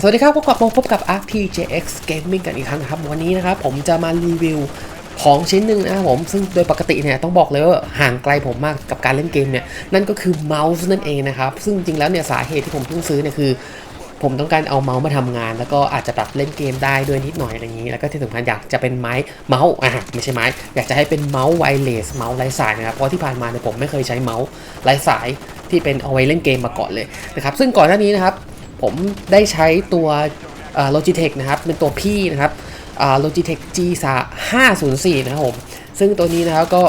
สวัสดีครับพบกับผมพบกับ RPJX Gaming กันอีกครั้งนะครับ วันนี้นะครับผมจะมารีวิวของชิ้นหนึ่งนะครับผม ซึ่งโดยปกติเนี่ยต้องบอกเลยว่าห่างไกลผมมากกับการเล่นเกมเนี่ย นั่นก็คือเมาส์นั่นเองนะครับ ซึ่งจริงแล้วเนี่ยสาเหตุที่ผมเพิ่งซื้อเนี่ยคือ ผมต้องการเอาเมาส์มาทำงาน แล้วก็อาจจะปรับเล่นเกมได้ด้วยนิดหน่อยอะไรอย่างนี้ แล้วก็ที่สำคัญอยากจะเป็นไม้เมาส์อะไม่ใช่ไม้ อยากจะให้เป็นเมาส์ไวเลสเมาส์ไร้สายนะครับ เพราะที่ผ่านมาเนี่ยผมไม่เคยใช้เมาส์ไร้สายที่เป็นเอาไว้เล่นเกมมาก่อนเลยนะครับ ซึ่งก่อนหน้านี้นะครับ ผมได้ใช้ตัว Logitech นะครับ เป็นตัวพี่นะครับ Logitech G 504นะครับผม ซึ่งตัวนี้นะครับก็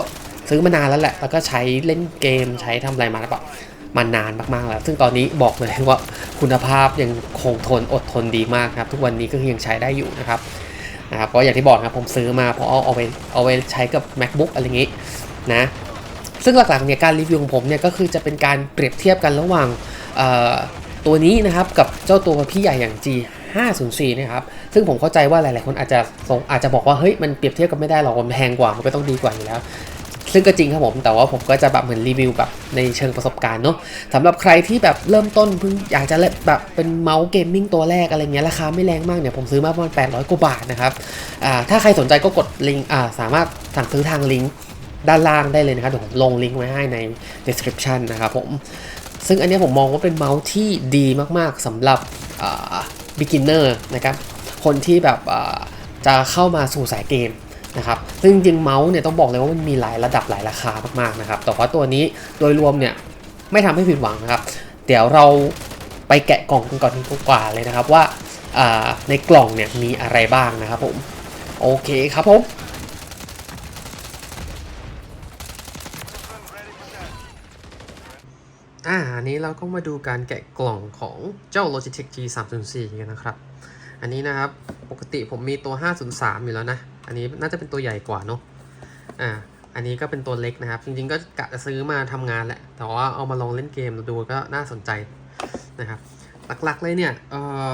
ซื้อมานานแล้วแหละ แล้วก็ใช้เล่นเกมใช้ทำอะไรมาแล้วแบบมานานมากๆแล้ว ซึ่งตอนนี้บอกเลยว่าคุณภาพยังคงทนอดทนดีมากครับ ทุกวันนี้ก็ยังใช้ได้อยู่นะครับนะครับก็อย่างที่บอกครับผมซื้อมาเพราะเอาเอาไปเอาไปใช้กับ macbook อะไรอย่างนี้นะซึ่งหลักๆเนี่ยการรีวิวของผมเนี่ยก็คือจะเป็นการเปรียบเทียบกันระหว่างเอ่อ ตัวนี้นะครับกับเจ้าตัวพี่ใหญ่อย่าง G 504นะครับ ซึ่งผมเข้าใจว่าหลาย ๆ คนอาจจะสงอาจจะบอกว่า เฮ้ย มันเปรียบเทียบกันไม่ได้หรอกมันแพงกว่า มันก็ต้องดีกว่าอยู่แล้ว ซึ่งก็จริงครับผม แต่ว่าผมก็จะแบบเหมือนรีวิวแบบในเชิงประสบการณ์เนาะสำหรับใครที่แบบเริ่มต้นเพิ่งอยากจะเล่นแบบเป็นเมาส์เกมมิ่งตัวแรกอะไรเงี้ย ราคาไม่แรงมากเนี่ย ผมซื้อมาประมาณ 800 กว่าบาทนะครับ อ่า ถ้าใครสนใจก็กดลิงก์ อ่า สามารถสั่งซื้อทางลิงก์ด้านล่างได้เลยนะครับเดี๋ยวผมลงลิงก์ไว้ให้ใน description นะครับผม ซึ่งอันนี้ผมมองว่าเป็นเมาส์ที่ดีมากๆสำหรับ beginner นะครับ คนที่แบบจะเข้ามาสู่สายเกมนะครับ ซึ่งจริงๆเมาส์เนี่ยต้องบอกเลยว่ามันมีหลายระดับหลายราคามากๆนะครับ แต่ว่าตัวนี้โดยรวมเนี่ยไม่ทำให้ผิดหวังนะครับ เดี๋ยวเราไปแกะกล่องกันก่อนดีกว่าเลยนะครับว่าในกล่องเนี่ยมีอะไรบ้างนะครับผม โอเคครับผม อ่าอันนี้เราก็มาดูการแกะกล่องของเจ้า Logitech G 3 0 4กันนะครับ อันนี้นะครับปกติผมมีตัว 503 อยู่แล้วนะ อันนี้น่าจะเป็นตัวใหญ่กว่าเนาะอ่าอันนี้ก็เป็นตัวเล็กนะครับ จริงๆก็กะจะซื้อมาทำงานแหละ แต่ว่าเอามาลองเล่นเกมดูก็น่าสนใจนะครับหลักๆเลยเนี่ยเออ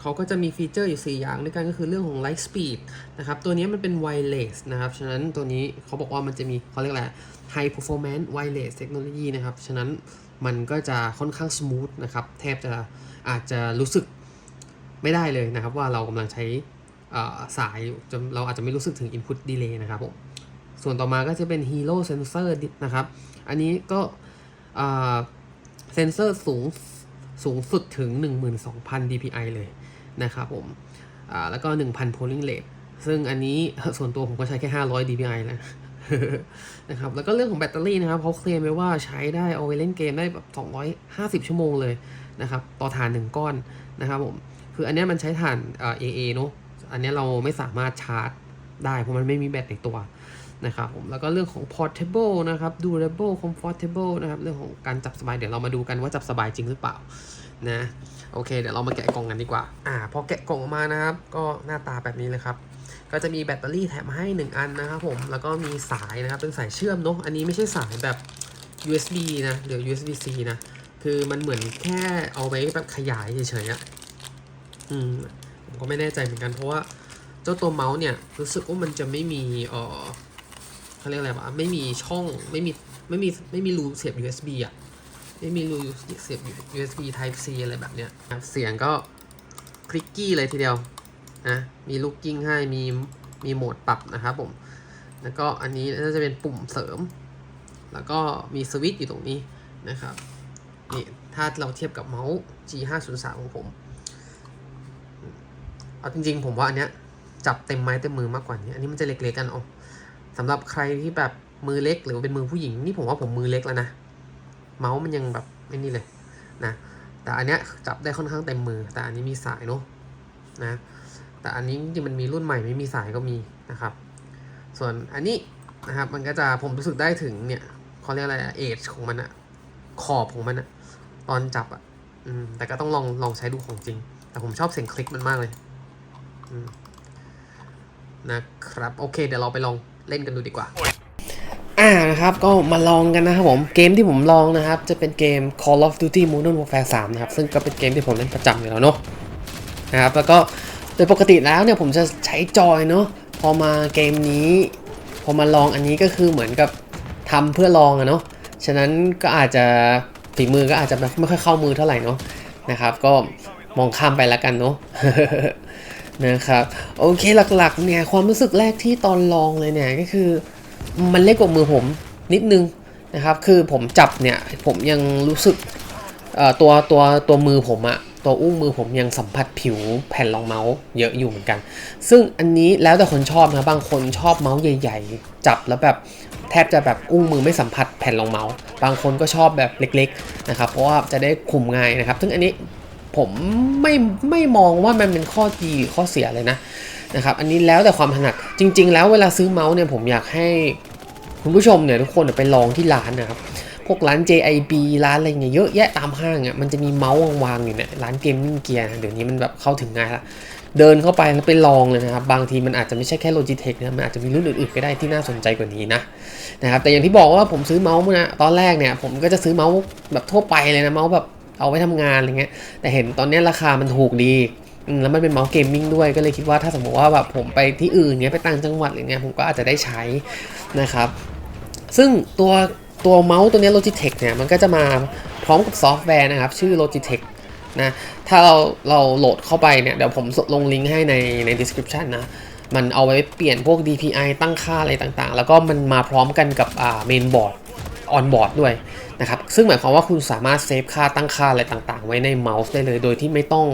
เขาก็จะมีฟีเจอร์อยู่ 4 อย่างด้วยกันก็คือเรื่องของ Light Speed นะครับ ตัวนี้มันเป็น Wireless นะครับ ฉะนั้นตัวนี้เขาบอกว่ามันจะมีเขาเรียกอะไร High Performance Wireless Technology นะครับ ฉะนั้น มันก็จะค่อนข้างส o t h นะครับแทบจะอาจจะรู้สึกไม่ได้เลยนะครับ ว่าเรากำลังใช้สายเราอาจจะไม่รู้สึกถึง Input Delay นะครับผมส่วนต่อมาก็จะเป็น Hero Sensor นะครับ อันนี้ก็เซนเซอร์สูงสูงสุดถึง 12,000 dpi เลยนะครับผมแล้วก็ 1,000 polling rate ซึ่งอันนี้ส่วนตัวผมก็ใช้แค่ 500 dpi แล้ว นะครับแล้วก็เรื่องของแบตเตอรี่นะครับเขาเคลมไว้ว่าใช้ได้เอาไว้เล่นเกมได้แบบ250 ชั่วโมงเลยนะครับต่อฐานหนึ่งก้อนนะครับผมคืออันนี้มันใช้ฐานเอ่อ AA เนอะอันนี้เราไม่สามารถชาร์จได้เพราะมันไม่มีแบตในตัวนะครับผมแล้วก็เรื่องของ portable นะครับ durable comfortable นะครับเรื่องของการจับสบายเดี๋ยวเรามาดูกันว่าจับสบายจริงหรือเปล่านะโอเค เดี๋ยวเรามาแกะกล่องกันดีกว่าอ่าพอแกะกล่องออกมานะครับ ก็หน้าตาแบบนี้เลยครับ ก็จะมีแบตเตอรี่แถมมาให้ 1 อันนะครับผม แล้วก็มีสายนะครับ เป็นสายเชื่อมเนาะ อันนี้ไม่ใช่สายแบบ USB นะเดี๋ยว USB-C นะ คือมันเหมือนแค่เอาไว้แบบขยายเฉยๆอะอืม ผมก็ไม่แน่ใจเหมือนกันเพราะว่าเจ้าตัวเมาส์เนี่ย รู้สึกว่ามันจะไม่มีเออเขาเรียกอะไรวะ ไม่มีช่อง ไม่มี ไม่มี ไม่มีรูเสียบ USB อะ ไม่มีรูเสียบ USB Type C อะไรแบบเนี้ย เสียงก็คลิกกี้เลยทีเดียว นะมีลูกกิ้งให้มีมีโหมดปรับนะครับผมแล้วก็อันนี้น่าจะเป็นปุ่มเสริม แล้วก็มีสวิตช์อยู่ตรงนี้นะครับนี่ถ้าเราเทียบกับเมาส์ G503 ของผมเอาจริงๆ ผมว่าอันเนี้ยจับเต็มไม้เต็มมือมากกว่านี้ อันนี้มันจะเล็กๆกันเอาสำหรับใครที่แบบมือเล็กหรือเป็นมือผู้หญิงนี่ผมว่าผมมือเล็กแล้วนะ เมาส์มันยังแบบไม่นี่เลยนะ แต่อันเนี้ยจับได้ค่อนข้างเต็มมือ แต่อันนี้มีสายเนาะนะ แต่อันนี้จริงๆมันมีรุ่นใหม่ไม่มีสายก็มีนะครับ ส่วนอันนี้นะครับมันก็จะผมรู้สึกได้ถึงเนี่ยเขาเรียกอะไรเอจของมันอะขอบของมันอะตอนจับอะอืมแต่ก็ต้องลองลองใช้ดูของจริง แต่ผมชอบเสียงคลิกมันมากเลยอืมนะครับ โอเค เดี๋ยวเราไปลองเล่นกันดูดีกว่า อ่านะครับ ก็มาลองกันนะครับผม เกมที่ผมลองนะครับ จะเป็นเกม Call of Duty Modern Warfare 3 นะครับ ซึ่งก็เป็นเกมที่ผมเล่นประจำอยู่แล้วเนาะนะครับ แล้วก็ โดยปกติแล้วเนี่ยผมจะใช้จอยเนาะพอมาเกมนี้ พอมาลองอันนี้ก็คือเหมือนกับทำเพื่อลองอะเนาะฉะนั้นก็อาจจะฝีมือก็อาจจะไม่ค่อยเข้ามือเท่าไหร่เนาะนะครับ ก็มองข้ามไปแล้วกันเนาะนะครับโอเคหลักๆเนี่ยความรู้สึกแรกที่ตอนลองเลยเนี่ยก็คือ มันเล็กกว่ามือผมนิดนึงนะครับ คือผมจับเนี่ยผมยังรู้สึกตัวตัวตัวมือผมอะ ตัวอุ้งมือผมยังสัมผัสผิวแผ่นรองเมาส์เยอะอยู่เหมือนกัน ซึ่งอันนี้แล้วแต่คนชอบนะบางคนชอบเมาส์ใหญ่ ๆ จับแล้วแบบแทบจะแบบอุ้งมือไม่สัมผัสแผ่นรองเมาส์บางคนก็ชอบแบบเล็กๆนะครับเพราะว่าจะได้คุมง่ายนะครับ ซึ่งอันนี้ผมไม่ไม่มองว่ามันเป็นข้อดีหรือข้อเสียเลยนะนะครับอันนี้แล้วแต่ความถนัดจริง ๆ แล้วเวลาซื้อเมาส์เนี่ยผมอยากให้คุณผู้ชมเนี่ยทุกคนไปลองที่ร้านนะครับ พวกร้าน JIB ร้านอะไรเงี้ยเยอะแยะตามห้างอะมันจะมีเมาส์วางๆอยู่เนี่ยร้านเกมมิ่งเกียร์เดี๋ยวนี้มันแบบเข้าถึงง่ายละเดินเข้าไปแล้วไปลองเลยนะครับ บางทีมันอาจจะไม่ใช่แค่ Logitech นะมันอาจจะมีรุ่นอื่นๆก็ได้ที่น่าสนใจกว่านี้นะนะครับแต่อย่างที่บอกว่าผมซื้อเมาส์นะตอนแรกเนี่ยผมก็จะซื้อเมาส์แบบทั่วไปเลยนะเมาส์แบบเอาไว้ทำงานอะไรเงี้ยแต่เห็นตอนนี้ราคามันถูกดีแล้วมันเป็นเมาส์เกมมิ่งด้วยก็เลยคิดว่าถ้าสมมติว่าแบบผมไปที่อื่นเงี้ยไปต่างจังหวัดอะไรเงี้ยผมก็อาจจะได้ใช้นะครับ ซึ่งตัว ตัวเมาส์ตัวนี้ Logitech เนี่ยมันก็จะมาพร้อมกับซอฟต์แวร์นะครับ ชื่อ Logitech นะถ้าเราเราโหลดเข้าไปเนี่ย เดี๋ยวผมลงลิงก์ให้ในใน description นะ มันเอาไว้เปลี่ยนพวก DPI ตั้งค่าอะไรต่างๆ แล้วก็มันมาพร้อมกันกับอ่า main board on board ด้ ออนบอร์ดด้วยนะครับ ซึ่งหมายความว่าคุณสามารถเซฟค่าตั้งค่าอะไรต่างๆ ไว้ในเมาส์ได้เลย โดยที่ไม่ต้อง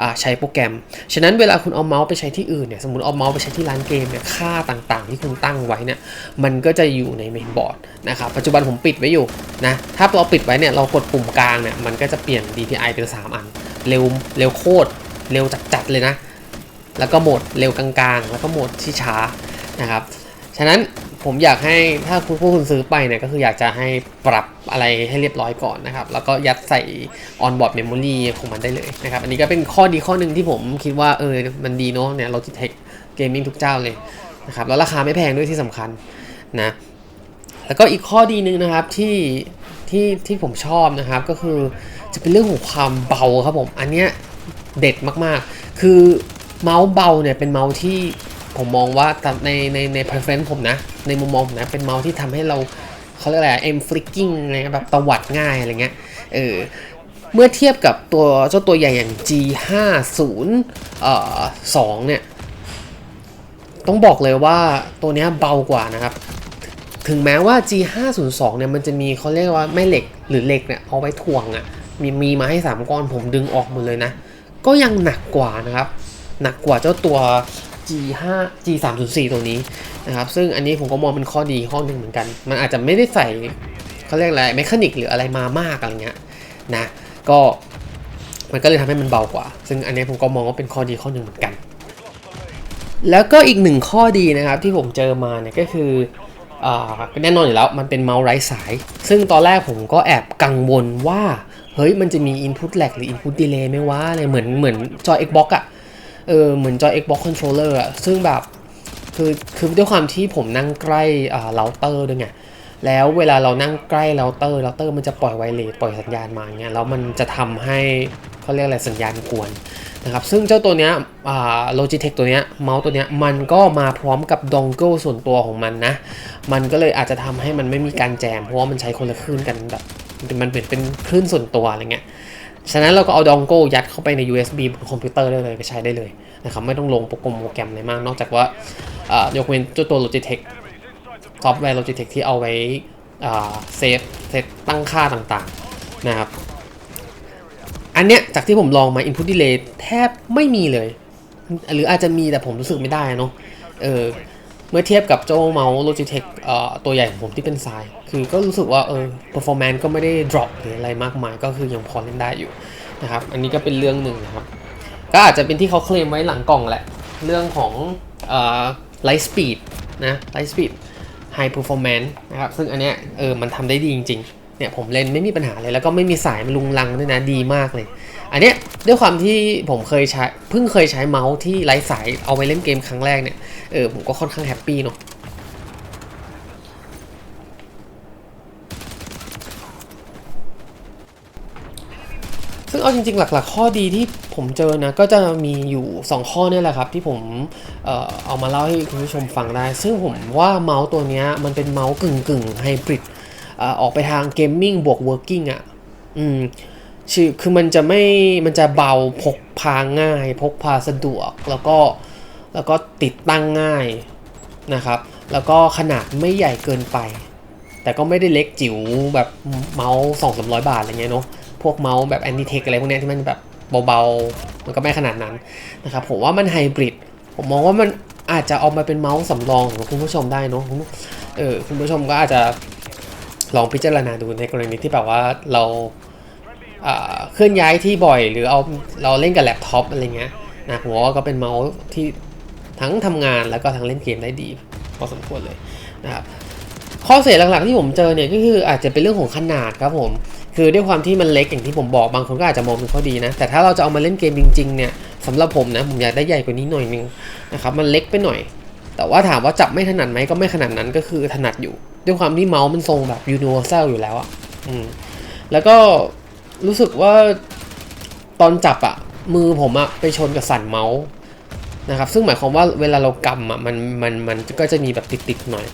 อใช้โปรแกรม ฉะนั้นเวลาคุณเอาเมาส์ไปใช้ที่อื่นเนี่ย สมมติเอาเมาส์ไปใช้ที่ร้านเกมเนี่ย ค่าต่างๆ ที่คุณตั้งไว้เนี่ย มันก็จะอยู่ในเมนบอร์ดนะครับ ปัจจุบันผมปิดไว้อยู่นะ ถ้าเราปิดไว้เนี่ย เรากดปุ่มกลางเนี่ย มันก็จะเปลี่ยน DPI เป็น 3 อัน เร็ว เร็วโคตร เร็วจัดๆเลยนะ แล้วก็โหมดเร็วกลางๆ แล้วก็โหมดที่ช้านะครับ ฉะนั้น ผมอยากให้ถ้าคุณพวกคุณซื้อไปเนี่ยก็คืออยากจะให้ปรับอะไรให้เรียบร้อยก่อนนะครับ แล้วก็ยัดใส่ onboard memory ของมันได้เลยนะครับ อันนี้ก็เป็นข้อดีข้อหนึ่งที่ผมคิดว่าเออมันดีเนาะเนี่ย Logitech Gaming ทุกเจ้าเลยนะครับ แล้วราคาไม่แพงด้วยที่สำคัญนะ แล้วก็อีกข้อดีหนึ่งนะครับที่ที่ที่ผมชอบนะครับก็คือจะเป็นเรื่องของความเบาครับผม อันเนี้ยเด็ดมากๆ คือเมาส์เบาเนี่ยเป็นเมาส์ที่ ผมมองว่าในในใน preference ผมนะ ในมุมมองผมนะ เป็นเมาส์ที่ทำให้เราเขาเรียกอะไร aim flicking อะไรเงี้ยแบบตวัดง่ายอะไรเงี้ย เออ เมื่อเทียบกับตัวเจ้าตัวใหญ่อย่าง G50 เอ่อ2เนี่ย ต้องบอกเลยว่าตัวเนี้ยเบากว่านะครับ ถึงแม้ว่า G502 เนี่ยมันจะมีเขาเรียกว่าแม่เหล็กหรือเหล็กเนี่ยเอาไว้ถ่วงอะ่ะ มีมีมาให้ 3 ก้อนผมดึงออกหมดเลยนะ ก็ยังหนักกว่านะครับ หนักกว่าเจ้าตัว G5 G304 ตัวนี้นะครับ ซึ่งอันนี้ผมก็มองเป็นข้อดีข้อหนึ่งเหมือนกัน มันอาจจะไม่ได้ใส่เขาเรียกอะไรเมคานิกหรืออะไรมามากอะไรเงี้ยนะก็มันก็เลยทำให้มันเบากว่า ซึ่งอันนี้ผมก็มองว่าเป็นข้อดีข้อหนึ่งเหมือนกัน แล้วก็อีกหนึ่งข้อดีนะครับที่ผมเจอมาเนี่ยก็คือแน่นอนอยู่แล้วมันเป็นเมาส์ไร้สาย ซึ่งตอนแรกผมก็แอบกังวลว่า เฮ้ยมันจะมี Input lag หรือ Input delay ไหม่ว่าอะไรเหมือนเหมือนจอ Xbox อะ เออเหมือนจอ Xbox controller อะซึ่งแบบคือคือด้วยความที่ผมนั่งใกล้อ่าเราเตอร์ด้วยไงแล้วเวลาเรานั่งใกล้เราเตอร์เราเตอร์มันจะปล่อยไวเลสปล่อยสัญญาณมาเงี้ยแล้วมันจะทำให้เขาเรียกอะไรสัญญาณกวนนะครับซึ่งเจ้าตัวเนี้ยอ่า Logitech ตัวเนี้ยเมาส์ตัวเนี้ยมันก็มาพร้อมกับดองเกิลส่วนตัวของมันนะ มันก็เลยอาจจะทำให้มันไม่มีการแจม เพราะว่ามันใช้คนละคลื่นกันแบบมันเป็นเป็นคลื่นส่วนตัวอะไรเงี้ย ฉะนั้นเราก็เอาดองเกิลยัดเข้าไปใน USB บนคอมพิวเตอร์ได้เลยก็ใช้ได้เลยนะครับไม่ต้องลงโปรแกรมโปรแกรมอะไรมาก นอกจากว่ายกเว้นเจ้าตัว Logitech ซอฟต์แวร์ Logitech ที่เอาไว้เซฟเซตตั้งค่าต่างๆนะครับ อันเนี้ยจากที่ผมลองมา Input Delay แทบไม่มีเลย หรืออาจจะมีแต่ผมรู้สึกไม่ได้เนาะเออ เมื่อเทียบกับเจ้าเมาส์ Logitech เทคตัวใหญ่ของผมที่เป็นทราย คือก็รู้สึกว่าเออ performance ก็ไม่ได้ drop หรืออะไรมากมาย ก็คือยังพอเล่นได้อยู่นะครับ อันนี้ก็เป็นเรื่องหนึ่งนะครับ ก็อาจจะเป็นที่เขาเคลมไว้หลังกล่องแหละ เรื่องของเอ่อ light speed นะ light speed high performance นะครับ ซึ่งอันเนี้ยเออมันทำได้ดีจริง ๆ เนี่ยผมเล่นไม่มีปัญหาเลยแล้วก็ไม่มีสายมันลุงลังด้วยนะดีมากเลย อันเนี้ยด้วยความที่ผมเคยใช้เพิ่งเคยใช้เมาส์ที่ไร้สายเอาไว้เล่นเกมครั้งแรกเนี่ยเออผมก็ค่อนข้างแฮปปี้เนาะซึ่งเอาจริงๆ หลักๆ ข้อดีที่ผมเจอนะ ก็จะมีอยู่ 2 ข้อเนี่ยแหละครับ ที่ผมเออเอามาเล่าให้คุณผู้ชมฟังได้ ซึ่งผมว่าเมาส์ตัวนี้มันเป็นเมาส์กึ่งกึ่งไฮบริด ออกไปทางเกมมิ่งบวกเวิร์กิ่งอะอืมชื่อคือมันจะไม่มันจะเบาพกพาง่าย พกพาสะดวกแล้วก็แล้วก็ติดตั้งง่ายนะครับ แล้วก็ขนาดไม่ใหญ่เกินไป แต่ก็ไม่ได้เล็กจิ๋วแบบเมาส์สองสามร้อยบาทอะไรเงี้ยเนาะพวกเมาส์แบบแอนติเทคอะไรพวกนี้ที่มันแบบเบาๆ มันก็ไม่ขนาดนั้นนะครับผมว่ามันไฮบริดผมมองว่ามันอาจจะเอามาเป็นเมาส์สำรองของคุณผู้ชมได้เนาะเออคุณผู้ชมก็อาจจะ ลองพิจารณาดูในกรณีที่แบบว่าเราเคลื่อนย้ายที่บ่อย หรือเอาเราเล่นกับแล็ปท็อปอะไรเงี้ยนะผมว่าก็เป็นเมาส์ที่ทั้งทำงานแล้วก็ทั้งเล่นเกมได้ดีพอสมควรเลยนะครับข้อเสียหลักๆที่ผมเจอเนี่ยก็คืออาจจะเป็นเรื่องของขนาดครับผม คือด้วยความที่มันเล็กอย่างที่ผมบอกบางคนก็อาจจะมองเป็นข้อดีนะ แต่ถ้าเราจะเอามาเล่นเกมจริงๆเนี่ยสำหรับผมนะผมอยากได้ใหญ่กว่านี้หน่อยนึงนะครับมันเล็กไปหน่อย แต่ว่าถามว่าจับไม่ถนัดไหมก็ไม่ขนาดนั้นก็คือถนัดอยู่ ด้วยความที่เมาส์มันทรงแบบ universal อยู่แล้วอะอืมแล้วก็รู้สึกว่าตอนจับอะมือผมอะไปชนกับสันเมาส์นะครับซึ่งหมายความว่าเวลาเรากำอะมันมันมันก็จะมีแบบติดๆหน่อย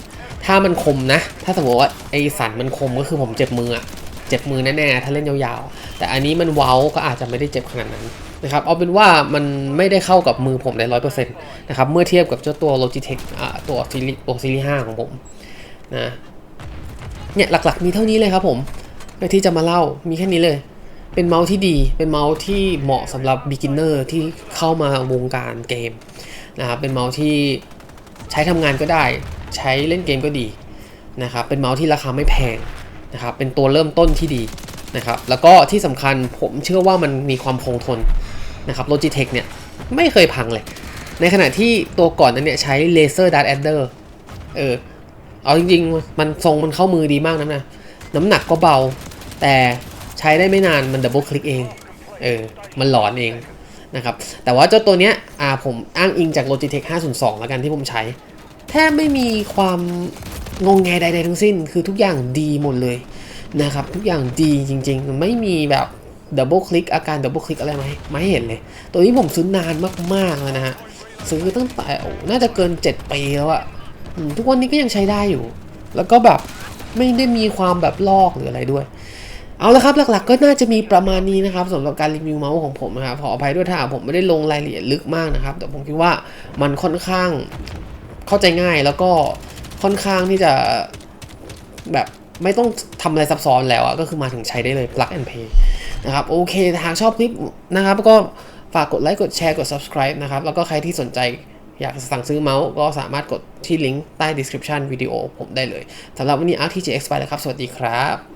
ถ้ามันคมนะ ถ้าสมมติว่าไอสันมันคมก็คือผมเจ็บมืออะเจ็บมือแน่ๆถ้าเล่นยาวๆ แต่อันนี้มันเว้าก็อาจจะไม่ได้เจ็บขนาดนั้นนะครับเอาเป็นว่ามันไม่ได้เข้ากับมือผมได้ร้อยเปอร์เซ็นต์นะครับเมื่อเทียบกับเจ้าตัว Logitech อ่าตัวซีรีส์ตัวซีรีส์5ของผม นะเนี่ยหลักๆมีเท่านี้เลยครับผมที่จะมาเล่ามีแค่นี้เลย เป็นเมาส์ที่ดีเป็นเมาส์ที่เหมาะสำหรับ beginner ที่เข้ามาวงการเกมนะครับเป็นเมาส์ที่ใช้ทำงานก็ได้ ใช้เล่นเกมก็ดีนะครับเป็นเมาส์ที่ราคาไม่แพงนะครับเป็นตัวเริ่มต้นที่ดีนะครับแล้วก็ที่สำคัญผมเชื่อว่ามันมีความคงทนนะครับ Logitech เนี่ยไม่เคยพังเลย ในขณะที่ตัวก่อนนั้นเนี่ยใช้ Laser Dart Adder เออ เอาจริงๆ มันทรงมันเข้ามือดีมากนะนะ น้ำหนักก็เบา แต่ใช้ได้ไม่นานมันดับเบิลคลิกเอง เออ มันหลอนเองนะครับ แต่ว่าเจ้าตัวเนี้ย อ่า ผมอ้างอิงจาก Logitech 502 แล้วกันที่ผมใช้ แทบไม่มีความงงแงใดๆทั้งสิ้น คือทุกอย่างดีหมดเลยนะครับ ทุกอย่างดีจริงๆ ไม่มีแบบดับเบิลคลิกอาการดับเบิลคลิกอะไรไหมไม่เห็นเลย ตัวนี้ผมซื้อนานมากๆแล้วนะฮะ ซื้อตั้งแต่โอ้น่าจะเกิน 7 ปีแล้วอะ ทุกวันนี้ก็ยังใช้ได้อยู่ แล้วก็แบบไม่ได้มีความแบบลอกหรืออะไรด้วย เอาละครับหลักๆ ก็น่าจะมีประมาณนี้นะครับสำหรับการรีวิวเมาส์ของผมนะครับขออภัยด้วยถ้าผมไม่ได้ลงรายละเอียดลึกมากนะครับ แต่ผมคิดว่ามันค่อนข้างเข้าใจง่ายแล้วก็ค่อนข้างที่จะแบบไม่ต้องทำอะไรซับซ้อนแล้วอะก็คือมาถึงใช้ได้เลย plug and play นะครับโอเค ทางชอบคลิปนะครับก็ฝากกดไลค์กดแชร์กด subscribe นะครับ แล้วก็ใครที่สนใจ อยากสั่งซื้อเมาส์ก็สามารถกดที่ลิงก์ใต้ description วิดีโอผมได้เลยสำหรับวันนี้ RTGX ไปแล้วครับ สวัสดีครับ